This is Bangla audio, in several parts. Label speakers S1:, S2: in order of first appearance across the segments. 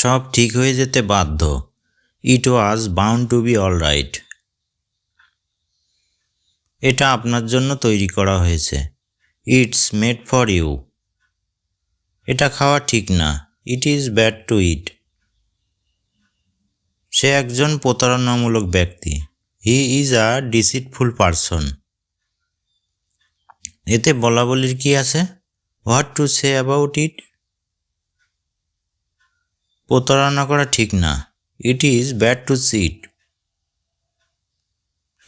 S1: সব ঠিক হয়ে যেতে বাধ্য। It was bound to be all right এটা আপনার জন্য তৈরি করা হয়েছে। ইটস মেড ফর ইউ এটা খাওয়া ঠিক না। It is bad to eat সে একজন প্রতারণামূলক ব্যক্তি। হি ইজ আ ডিসিটফুল পারসন এতে বলা বলির কি আছে? What to say about it প্রতারণা করা ঠিক না। It is bad to cheat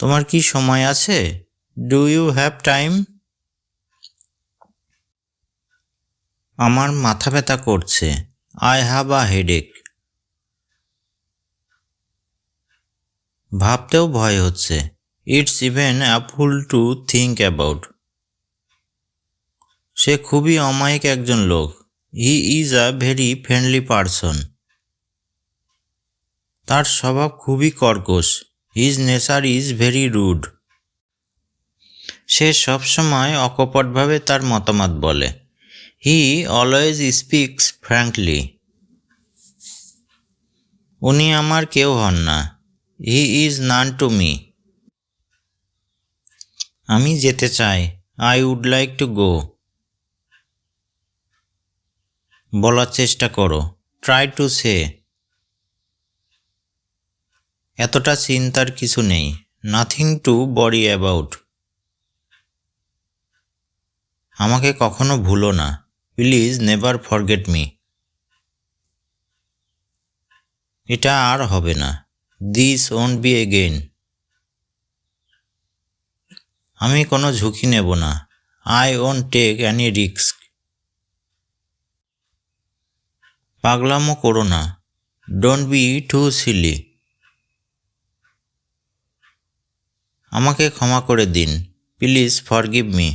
S1: তোমার কি সময় আছে? ডু ইউ হ্যাভ টাইম আমার মাথা ব্যথা করছে। আই হ্যাভ আ হেডেক ভাবতেও ভয় হচ্ছে। It's even awful to think about সে খুবই অমায়িক একজন লোক। He is a very friendly person তার স্বভাব খুবই কর্কশ। His nature is very rude সে সবসময় অকপটভাবে তার মতামত বলে। হি অলওয়েজ স্পিক্স ফ্র্যাঙ্কলি উনি আমার কেউ হন না। He is none to me আমি যেতে চাই। I would like to go বলার চেষ্টা করো। ট্রাই টু সে এতটা চিন্তার কিছু নেই। নাথিং টু বরি অ্যাবাউট আমাকে কখনো ভুলো না। প্লিজ নেভার ফরগেট মি এটা আর হবে না। দিস ওন্ট বি এগেইন আমি কোনো ঝুঁকি নেব না। I won't take any risk পাগলামো করো না। ডোন্ট বি টু সিলি আমাকে ক্ষমা করে দিন। Please forgive me.